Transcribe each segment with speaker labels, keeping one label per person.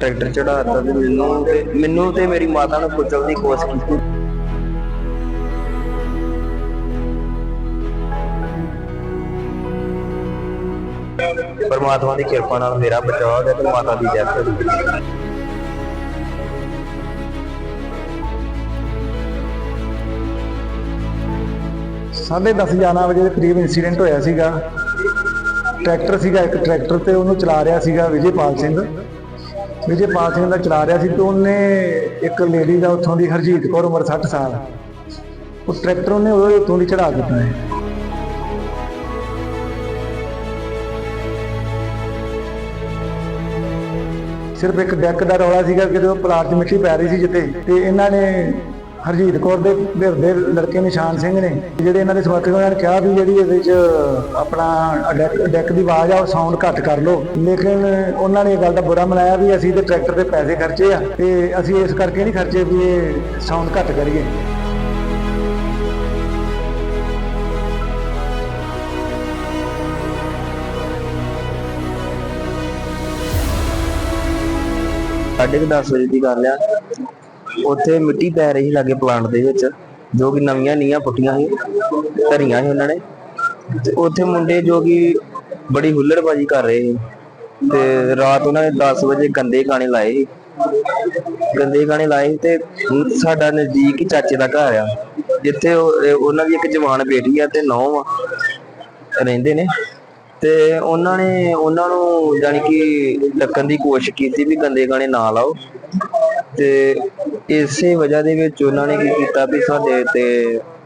Speaker 1: Tractor ਚੜਾਤਾ ਤੇ ਮੈਨੂੰ ਤੇ ਮੈਨੂੰ ਤੇ ਮੇਰੀ ਮਾਤਾ ਨੂੰ ਕੁਚਲਣ ਦੀ ਕੋਸ਼ਿਸ਼ ਕੀਤੀ। ਪਰਮਾਤਮਾ ਦੀ ਕਿਰਪਾ ਨਾਲ ਮੇਰਾ ਬਚਾਅ ਹੋ ਗਿਆ ਤੇ ਮਾਤਾ ਦੀ ਡੈਥ ਹੋ ਗਈ।
Speaker 2: ਸਾਢੇ ਦਸ 11 ਵਜੇ ਦੇ ਕਰੀਬ ਇਨਸੀਡੈਂਟ ਹੋਇਆ ਸੀਗਾ। ਟਰੈਕਟਰ ਸੀਗਾ ਇੱਕ ਟਰੈਕਟਰ ਤੇ ਉਹਨੂੰ ਚਲਾ ਰਿਹਾ ਸੀਗਾ ਵਿਜੇਪਾਲ ਸਿੰਘ। ਵਿਜੇਪਾਲ ਸਿੰਘ ਦਾ ਚਲਾ ਰਿਹਾ ਸੀ ਤੇ ਉਹਨੇ ਇੱਕ ਲੇਡੀ ਦਾ ਉੱਥੋਂ ਦੀ ਹਰਜੀਤ ਕੌਰ ਉਮਰ 60 ਸਾਲ, ਉਹ ਟਰੈਕਟਰ ਉਹਨੇ ਉਹਦੇ ਉੱਤੋਂ ਦੀ ਚੜਾ ਦਿੱਤਾ। ਹੈ ਸਿਰਫ ਇੱਕ ਡੈਕ ਦਾ ਰੌਲਾ ਸੀਗਾ ਕਿ ਜਦੋਂ ਪਲਾਟ 'ਚ ਮਿੱਟੀ ਪੈ ਰਹੀ ਸੀ ਜਿੱਥੇ, ਤੇ ਇਹਨਾਂ ਨੇ ਹਰਜੀਤ ਕੌਰ ਦੇ ਘਰ ਦੇ ਲੜਕੇ ਨਿਸ਼ਾਨ ਸਿੰਘ ਨੇ, ਜਿਹੜੇ ਇਹਨਾਂ ਦੇ ਸਮਰਥਕ ਉਹਨਾਂ ਨੇ ਕਿਹਾ ਵੀ ਜਿਹੜੀ ਇਹਦੇ 'ਚ ਆਪਣਾ ਡੈਕ ਦੀ ਆਵਾਜ਼ ਆ, ਉਹ ਸਾਊਂਡ ਘੱਟ ਕਰ ਲਓ। ਲੇਕਿਨ ਉਹਨਾਂ ਨੇ ਇਹ ਗੱਲ ਦਾ ਬੁਰਾ ਮਨਾਇਆ ਵੀ ਅਸੀਂ ਤੇ ਟਰੈਕਟਰ ਤੇ ਪੈਸੇ ਖਰਚੇ ਆ, ਤੇ ਅਸੀਂ ਇਸ ਕਰਕੇ ਨਹੀਂ ਖਰਚੇ ਵੀ ਇਹ ਸਾਊਂਡ ਘੱਟ ਕਰੀਏ।
Speaker 1: ਸਾਢੇ ਕੁ ਦਸ ਵਜੇ ਦੀ ਗੱਲ ਆ। ਉੱਥੇ ਮਿੱਟੀ ਪੈ ਰਹੀ ਸੀ ਲਾਗੇ ਪਲਾਂਟ ਦੇ ਵਿੱਚ, ਜੋ ਕਿ ਨਵੀਆਂ ਨੀਆਂ ਪੁੱਟੀਆਂ ਸੀ, ਧਰੀਆਂ ਸੀ ਉਹਨਾਂ ਨੇ। ਤੇ ਉੱਥੇ ਮੁੰਡੇ ਜੋ ਕਿ ਬੜੀ ਹੁੱਲੜਬਾਜੀ ਕਰ ਰਹੇ ਸੀ। ਤੇ ਰਾਤ ਉਹਨਾਂ ਨੇ 10 ਵਜੇ ਗੰਦੇ ਗਾਣੇ ਲਾਏ ਸੀ। ਗੰਦੇ ਗਾਣੇ ਲਾਏ ਸੀ ਤੇ ਸਾਡਾ ਨਜ਼ਦੀਕ ਹੀ ਚਾਚੇ ਦਾ ਘਰ ਆ। ਜਿੱਥੇ ਉਹਨਾਂ ਦੀ ਇੱਕ ਜਵਾਨ ਬੇਟੀ ਆ ਤੇ ਨੌ ਆ, ਰਹਿੰਦੇ ਨੇ। ਤੇ ਉਹਨਾਂ ਨੇ, ਉਹਨਾਂ ਨੂੰ ਜਾਨੀ ਕਿ ਡੱਕਣ ਦੀ ਕੋਸ਼ਿਸ਼ ਕੀਤੀ ਵੀ ਗੰਦੇ ਗਾਣੇ ਨਾ ਲਾਓ। ਤੇ ਇਸੇ ਵਜ੍ਹਾ ਦੇ ਵਿੱਚ ਉਹਨਾਂ ਨੇ ਕੀ ਕੀਤਾ ਵੀ ਸਾਡੇ ਤੇ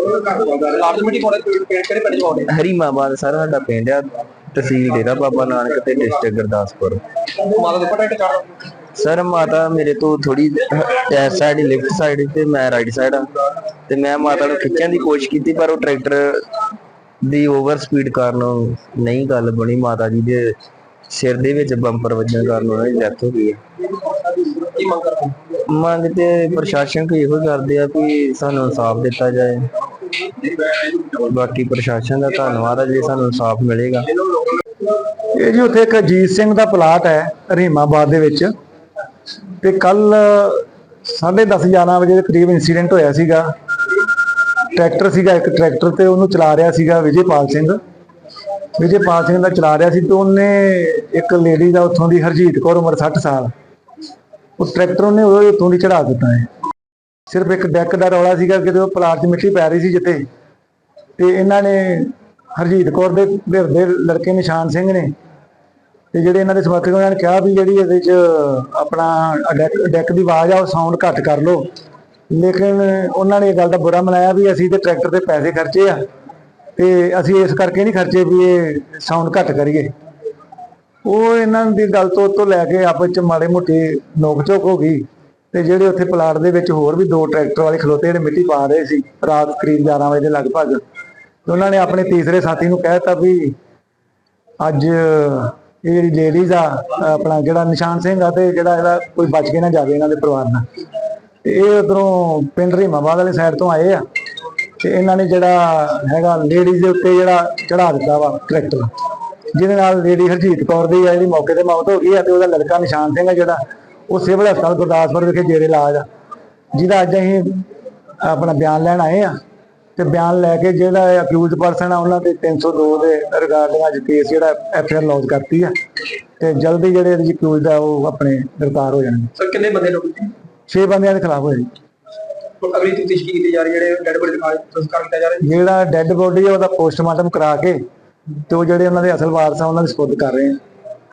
Speaker 3: ਲਾਸਟ ਮੀਟਿੰਗ ਕੋਲੇ ਕਿਹੜੇ ਪਿੰਡ
Speaker 1: ਸਰ ਸਾਡਾ ਪਿੰਡ ਆ ਤਹਿਸੀਲ ਡੇਰਾ ਬਾਬਾ ਨਾਨਕ ਤੇ ਡਿਸਟ੍ਰਿਕਟ ਗੁਰਦਾਸਪੁਰ।
Speaker 3: ਮਾਤਾ ਦੇ ਪਟੇ ਕਰ
Speaker 1: ਸਰ ਮਾਤਾ ਮੇਰੇ ਤੋਂ ਥੋੜੀ ਇਸ ਸਾਈਡ ਲੈਫਟ ਸਾਈਡ ਤੇ ਮੈਂ ਰਾਈਟ ਸਾਈਡ ਆ। ਤੇ ਮੈਂ ਮਾਤਾ ਨੂੰ ਖਿੱਚਣ ਦੀ ਕੋਸ਼ਿਸ਼ ਕੀਤੀ ਪਰ ਉਹ ਟਰੈਕਟਰ ਦੀ ਓਵਰ ਸਪੀਡ ਕਾਰਨ ਨਹੀਂ ਗੱਲ ਬਣੀ। ਮਾਤਾ ਜੀ ਦੇ ਸਿਰ ਦੇ ਵਿੱਚ ਬੰਪਰ ਵੱਜਣ ਕਾਰਨ ਉਹਨਾਂ ਦੀ ਡੈਥ ਹੋ ਗਈ ਹੈ
Speaker 3: ਕੀ ਮੰਗ
Speaker 1: ਤੇ ਪ੍ਰਸ਼ਾਸਨ ਕੋ ਇਹੋ ਕਰਦੇ ਆ ਵੀ ਸਾਨੂੰ ਇਨਸਾਫ ਦਿੱਤਾ ਜਾਏ। ਬਾਕੀ ਪ੍ਰਸ਼ਾਸਨ ਦਾ ਧੰਨਵਾਦ ਹੈ, ਜੇ ਸਾਨੂੰ ਇਨਸਾਫ ਮਿਲੇਗਾ।
Speaker 2: ਇਹ ਜੀ ਉੱਥੇ ਇੱਕ ਅਜੀਤ ਸਿੰਘ ਦਾ ਪਲਾਟ ਹੈ ਰਹੀਮਾਬਾਦ ਦੇ ਵਿੱਚ। ਤੇ ਕੱਲ 10:30 11 ਵਜੇ ਦੇ ਕਰੀਬ ਇਨਸੀਡੈਂਟ ਹੋਇਆ ਸੀਗਾ। ਟਰੈਕਟਰ ਸੀਗਾ, ਇੱਕ ਟਰੈਕਟਰ ਤੇ ਉਹਨੂੰ ਚਲਾ ਰਿਹਾ ਸੀਗਾ ਵਿਜੇਪਾਲ ਸਿੰਘ। ਵਿਜੇਪਾਲ ਸਿੰਘ ਦਾ ਚਲਾ ਰਿਹਾ ਸੀ ਤੇ ਉਹਨੇ ਇੱਕ ਲੇਡੀ ਦਾ ਉੱਥੋਂ ਦੀ ਹਰਜੀਤ ਕੌਰ ਉਮਰ 60 ਸਾਲ। ਉਹ ਟਰੈਕਟਰ ਉਹਨੇ ਉਹਦੇ ਉੱਤੋਂ ਦੀ ਚੜਾ ਦਿੱਤਾ ਹੈ। ਸਿਰਫ ਇੱਕ ਡੈਕ ਦਾ ਰੌਲਾ ਸੀਗਾ ਕਿ ਉਹ ਪਲਾਟ 'ਚ ਮਿੱਟੀ ਪੈ ਰਹੀ ਸੀ ਜਿੱਥੇ, ਤੇ ਇਹਨਾਂ ਨੇ ਹਰਜੀਤ ਕੌਰ ਦੇ ਘਰ ਦੇ ਲੜਕੇ ਨਿਸ਼ਾਨ ਸਿੰਘ ਨੇ, ਤੇ ਜਿਹੜੇ ਇਹਨਾਂ ਦੇ ਸਮਰਥਕ ਉਹਨਾਂ ਨੇ ਕਿਹਾ ਵੀ ਜਿਹੜੀ ਇਹਦੇ 'ਚ ਆਪਣਾ ਡੈਕ ਡੈਕ ਦੀ ਆਵਾਜ਼ ਆ, ਉਹ ਸਾਊਂਡ ਘੱਟ ਕਰ ਲਓ। ਲੇਕਿਨ ਉਹਨਾਂ ਨੇ ਇਹ ਗੱਲ ਦਾ ਬੁਰਾ ਮਨਾਇਆ ਵੀ ਅਸੀਂ ਤੇ ਟਰੈਕਟਰ ਤੇ ਪੈਸੇ ਖਰਚੇ ਆ, ਤੇ ਅਸੀਂ ਇਸ ਕਰਕੇ ਨਹੀਂ ਖਰਚੇ ਵੀ ਇਹ ਸਾਊਂਡ ਘੱਟ ਕਰੀਏ। ਉਹ ਇਹਨਾਂ ਦੀ ਗੱਲ ਤੋਂ ਤੋਂ ਲੈ ਕੇ ਆਪਸ ਚ ਮਾੜੇ ਮੋਟੇ ਨੋਕ ਝੋਕ ਹੋ ਗਈ। ਤੇ ਜਿਹੜੇ ਉੱਥੇ ਪਲਾਟ ਦੇ ਵਿੱਚ ਹੋਰ ਵੀ ਦੋ ਟਰੈਕਟਰ ਵਾਲੇ ਖਲੋਤੇ ਜਿਹੜੇ ਮਿੱਟੀ ਪਾ ਰਹੇ ਸੀ ਰਾਤ ਕਰੀਬ 11 ਵਜੇ ਦੇ ਲਗਭਗ, ਤੇ ਉਹਨਾਂ ਨੇ ਆਪਣੇ ਤੀਸਰੇ ਸਾਥੀ ਨੂੰ ਕਹਿਤਾ ਵੀ ਅੱਜ ਇਹ ਜਿਹੜੀ ਲੇਡੀਜ਼ ਆ, ਆਪਣਾ ਜਿਹੜਾ ਨਿਸ਼ਾਨ ਸਿੰਘ ਆ ਤੇ ਜਿਹੜਾ ਇਹਦਾ ਕੋਈ ਬਚ ਕੇ ਨਾ ਜਾਵੇ ਇਹਨਾਂ ਦੇ ਪਰਿਵਾਰ ਨਾਲ। ਤੇ ਇਹ ਉਧਰੋਂ ਪਿੰਡ ਰੀਮਾਬਾਦ ਵਾਲੀ ਸਾਈਡ ਤੋਂ ਆਏ ਆ ਤੇ ਇਹਨਾਂ ਨੇ ਜਿਹੜਾ ਹੈਗਾ ਲੇਡੀਜ਼ ਦੇ ਉੱਤੇ ਜਿਹੜਾ ਚੜਾ ਦਿੱਤਾ ਵਾ ਟਰੈਕਟਰ ਜਿਹਦੇ ਨਾਲ ਲੇਡੀ ਹਰਜੀਤ ਕੌਰ ਦੀ ਆ ਜਿਹੜੀ ਮੌਕੇ ਤੇ ਮੌਤ ਹੋ ਗਈ ਆ ਤੇ ਉਹਦਾ ਲੜਕਾ ਨਿਸ਼ਾਨ ਸਿੰਘ ਆ ਜਿਹੜਾ ਉਹ ਸਿਵਲ ਹਸਪਤਾਲ ਗੁਰਦਾਸਪੁਰ ਵਿਖੇ ਜੇਰੇ ਇਲਾਜ ਆ ਜਿਹਦਾ ਅੱਜ ਅਸੀਂ ਆਪਣਾ ਬਿਆਨ ਲੈਣ ਆਏ ਆ। ਤੇ ਬਿਆਨ ਲੈ ਕੇ ਜਿਹੜਾ ਅਕਿਊਜ਼ਡ ਪਰਸਨ ਆ ਉਹਨਾਂ ਤੇ 302 ਦੇ ਰਿਗਾਰਡਿੰਗ ਅੱਜ ਕੇਸ ਜਿਹੜਾ ਐਫਆਈਆਰ ਲੌਂਚ ਕਰਤੀ ਆ। ਤੇ ਜਲਦੀ ਜਿਹੜੇ ਅਕਿਊਜ਼ਡ ਆ ਉਹ ਆਪਣੇ ਗ੍ਰਿਫਤਾਰ ਹੋ ਜਾਣਗੇ।
Speaker 3: ਸਰ ਕਿੰਨੇ ਬੰਦੇ ਲੋਕ
Speaker 2: 6 ਬੰਦਿਆਂ ਦੇ ਖਿਲਾਫ ਹੋਏ
Speaker 3: ਅਗਲੀ ਤਫਤੀਸ਼ ਕੀਤੀ ਜਾ ਰਹੀ ਜਿਹੜੇ ਡੈਡ ਬੋਡੀ ਦਿਖਾ ਸੰਸਕਾਰ ਕੀਤਾ ਜਾ ਰਿਹਾ
Speaker 2: ਜਿਹੜਾ ਡੈੱਡ ਬੋਡੀ ਉਹਦਾ ਪੋਸਟਮਾਰਟਮ ਕਰਾ ਕੇ ਤੇ ਉਹ ਜਿਹੜੇ ਉਹਨਾਂ ਦੇ ਅਸਲ ਵਾਰਸ ਆ ਉਹਨਾਂ ਦੇ ਸਪੁਰਦ ਕਰ ਰਹੇ ਆ।